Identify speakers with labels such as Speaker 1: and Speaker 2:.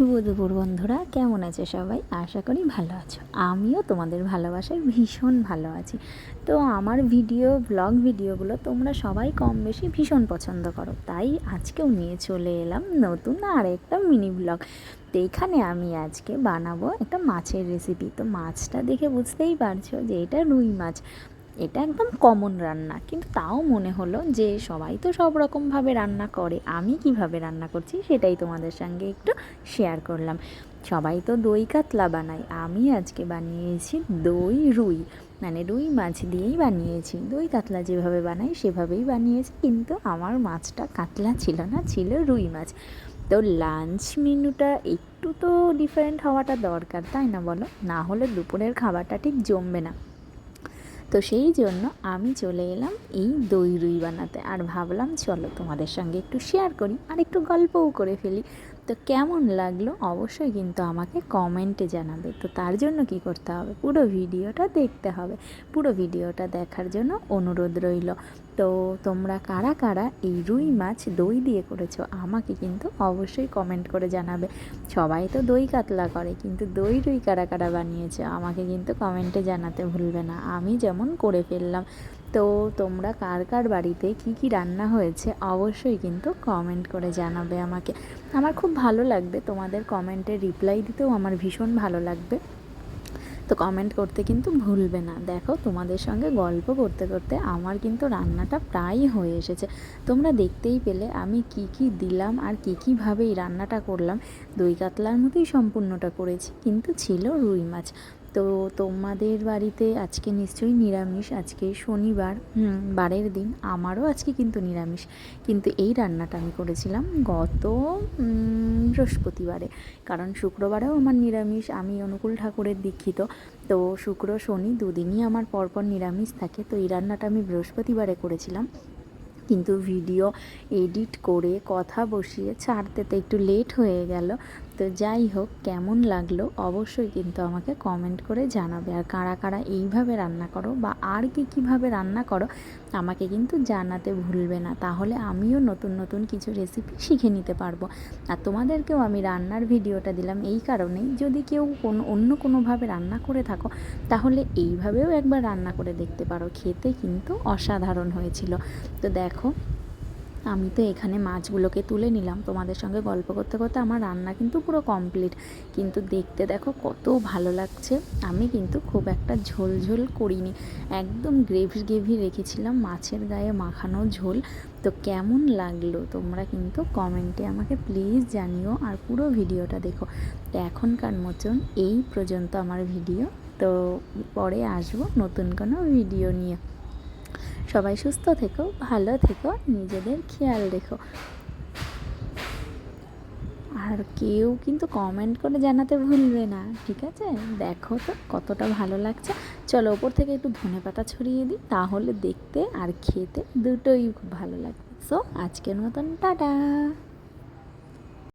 Speaker 1: শুভ দুপুর বন্ধুরা, কেমন আছে সবাই? আশা করি ভালো আছো। আমিও তোমাদের ভালোবাসায় ভীষণ ভালো আছি। তো আমার ভিডিও ব্লগ ভিডিওগুলো তোমরা সবাই কম বেশি ভীষণ পছন্দ করো। তাই আজকেও নিয়ে চলে এলাম নতুন আর একটা মিনি ব্লগ তো এখানে আমি আজকে বানাবো একটা মাছের রেসিপি তো মাছটা দেখে বুঝতেই পারছ যে এটা রুই মাছ। এটা একদম কমন রান্না। কিন্তু তাও মনে হলো যে সবাই তো সব রকমভাবে রান্না করে, আমি কীভাবে রান্না করছি সেটাই তোমাদের সঙ্গে একটু শেয়ার করলাম। সবাই তো দই কাতলা বানায়, আমি আজকে বানিয়েছি দই রুই। মানে রুই মাছ দিয়েই বানিয়েছি। দই কাতলা যেভাবে বানাই সেভাবেই বানিয়েছি, কিন্তু আমার মাছটা কাতলা ছিল না, ছিল রুই মাছ। তো লাঞ্চ মেনুটা একটু তো ডিফারেন্ট হওয়াটা দরকার, তাই না বলো? না হলে দুপুরের খাবারটা ঠিক জমবে না। তো সেই জন্য আমি চলে এলাম এই দই রুই বানাতে। আর ভাবলাম, চলো তোমাদের সঙ্গে একটু শেয়ার করি আর একটু গল্পও করে ফেলি। তো কেমন লাগল? অবশ্যই কিন্তু আমাকে কমেন্টে জানাবে। তো তার জন্য কি করতে হবে? পুরো ভিডিওটা দেখতে হবে। পুরো ভিডিওটা দেখার জন্য অনুরোধ রইল। তো তোমরা কারা কারা এই রুই মাছ দই দিয়ে করেছ, আমাকে কিন্তু অবশ্যই কমেন্ট করে জানাবে। সবাই তো দই কাতলা করে, কিন্তু দই রুই কারা কারা বানিয়েছে, আমাকে কিন্তু কমেন্টে জানাতে ভুলবে না। আমি যেমন করে ফেললাম। তো তোমরা কার কার বাড়িতে কি কি রান্না হয়েছে অবশ্যই কিন্তু কমেন্ট করে জানাবে আমাকে। আমার খুব ভালো লাগবে তোমাদের কমেন্টে রিপ্লাই দিতেও আমার ভীষণ ভালো লাগবে। তো কমেন্ট করতে কিন্তু ভুলবে না। দেখো তোমাদের সঙ্গে গল্প করতে করতে আমার কিন্তু রান্নাটা প্রায় হয়ে এসেছে। তোমরা দেখতেই পেলে আমি কি কি দিলাম আর কী কীভাবে এই রান্নাটা করলাম। দই কাতলার মতোই সম্পূর্ণটা করেছি, কিন্তু ছিল রুই মাছ। তো তোমাদের বাড়িতে আজকে নিশ্চয়ই নিরামিষ। আজকে শনিবার বারের দিন। আমারও আজকে কিন্তু নিরামিষ। কিন্তু এই রান্নাটা আমি করেছিলাম গত বৃহস্পতিবারে। কারণ শুক্রবারেও আমার নিরামিষ, আমি অনুকূল ঠাকুরের দীক্ষিত। তো শুক্র, শনি দুদিনই আমার পরপর নিরামিষ থাকে। তো এই রান্নাটা আমি বৃহস্পতিবারে করেছিলাম। কিন্তু ভিডিও এডিট করে কথা বসিয়ে ছাড়তে তো একটু লেট হয়ে গেল। তো যাই হোক, কেমন লাগল অবশ্যই কিন্তু আমাকে কমেন্ট করে জানাবে। আর কারা কারা এইভাবে রান্না করো বা আর কি কীভাবে রান্না করো, আমাকে কিন্তু জানাতে ভুলবে না। তাহলে আমিও নতুন নতুন কিছু রেসিপি শিখে নিতে পারব। আর তোমাদেরকেও আমি রান্নার ভিডিওটা দিলাম এই কারণেই। যদি কেউ কোনো, অন্য কোনোভাবে রান্না করে থাকো, তাহলে এইভাবেও একবার রান্না করে দেখতে পারো। খেতে কিন্তু অসাধারণ হয়েছিল। তো দেখো আমি তো এখানে মাছগুলোকে তুলে নিলাম। তোমাদের সঙ্গে গল্প করতে করতে আমার রান্না কিন্তু পুরো কমপ্লিট কিন্তু দেখতে দেখো কত ভালো লাগছে। আমি কিন্তু খুব একটা ঝোল ঝোল করিনি। একদম গ্রেভি গ্রেভি রেখেছিলাম, মাছের গায়ে মাখানো ঝোল। তো কেমন লাগল তোমরা কিন্তু কমেন্টে আমাকে প্লিজ জানিও আর পুরো ভিডিওটা দেখো। তো এখনকার মতন এই পর্যন্ত আমার ভিডিও। তো পরে আসব নতুন কোনো ভিডিও নিয়ে। সবাই সুস্থ থেকো, ভালো থেকো নিজেদের খেয়াল রেখো। আর কেউ কিন্তু কমেন্ট করে জানাতে ভুলবে না, ঠিক আছে? দেখো তো কতটা ভালো লাগছে। চলো ওপর থেকে একটু ধনে পাতা ছড়িয়ে দিই, তাহলে দেখতে আর খেতে দুটোই খুব ভালো লাগবে। সো আজকের মতন, টাটা!